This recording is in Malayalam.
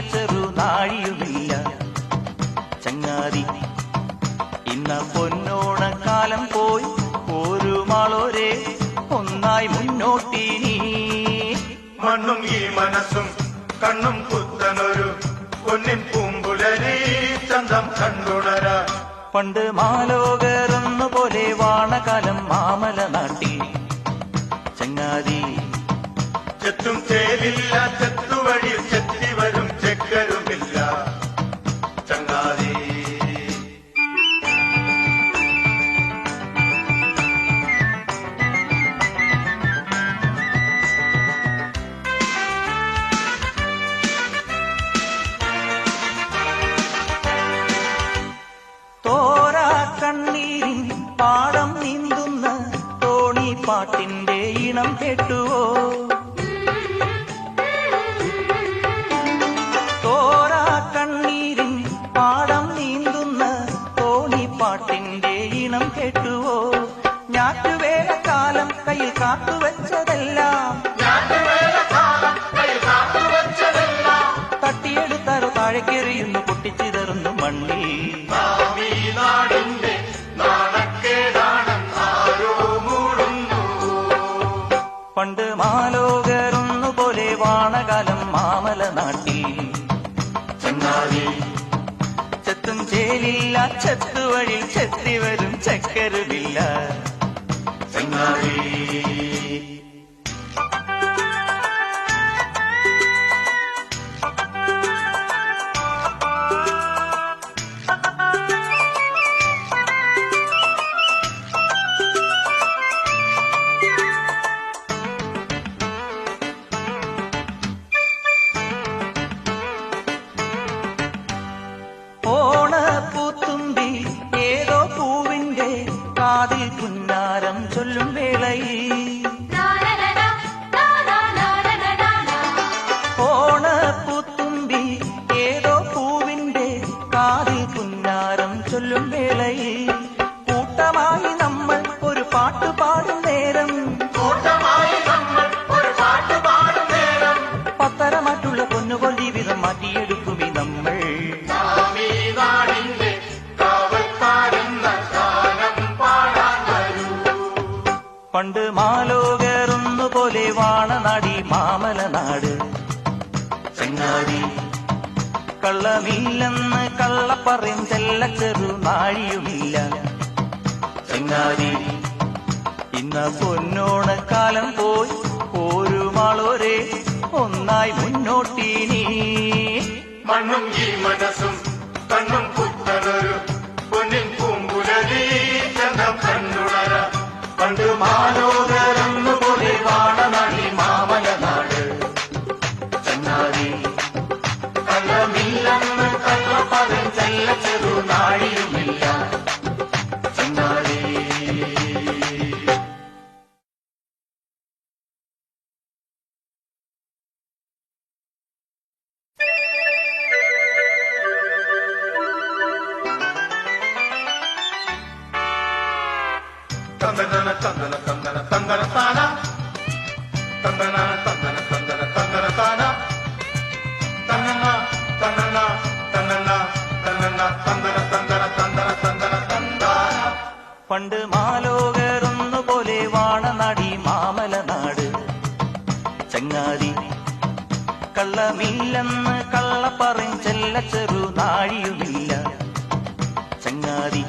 ചെറു നാഴിയുമില്ല ചങ്ങാതി ഇന്ന പൊന്നോണക്കാലം പോയി. പോരുമാളോരെ മാളോരെ ഒന്നായി മുന്നോട്ടിനി. മണ്ണും ഈ മനസ്സും കണ്ണും കുത്തനൊരു പൊന്നിൻ പൂമ്പുലരി ചന്തം കണ്ടുണര പണ്ട് മാലോകരെന്നു പോലെ വാണകാലം മാമല നാട്ടി ഈണം കേട്ടുവോ? തോരാ കണ്ണീരിൻ പാടം നീന്തുന്ന തോണി പാട്ടിന്റെ ഈണം കേട്ടുവോ? ഞാറ്റുവേലക്കാലം കയ്യിൽ കാത്തുവെച്ചതെല്ലാം പണ്ട് മാലോകരൊന്നു പോലെ വാണകാലം മാമല നാട്ടി ചങ്ങാതി ചെത്തും ചേലില്ല ചെത്തുവഴി ചെത്തി വരും ചക്കരുമില്ല ഓണപ്പൂത്തുമ്പി ഏതോ പൂവിന്റെ കാതിൽ പുന്നാരം ചൊല്ലും വേളയിൽ. കൂട്ടമായി നമ്മൾ ഒരു പാട്ട് പാടും നേരം. പത്തരമായിട്ടുള്ള പൊന്നുപോൽ ജീവിതം മാറ്റിയെടുക്കുമി പണ്ട് മാലോകരൊന്നു പോലെ മാമല നാട്. ചെങ്ങാടി കള്ളമില്ലെന്ന് കള്ളപ്പറയും ചെല്ല ചെറു നാഴിയുമില്ല. ഇന്ന് പൊന്നോണക്കാലം പോയി ഒരു മാളോരെ ഒന്നായി മുന്നോട്ടിനി. മണ്ണും ഈ മനസ്സും കണ്ണും പുത്തനൊരു ചങ്ങാതി കള്ളമില്ലെന്ന് കള്ളപ്പതൻ ചെല്ല ചെറു നാഴിയുമില്ല ചങ്ങാതി തന്തന പണ്ട് മാലോകരൊന്നു പോലെ മാമല നാട് ചങ്ങാതി കള്ളമില്ലെന്ന് കള്ളപ്പറിൻ ചെല്ല ചെറു നാഴിയുമില്ല ചങ്ങാതി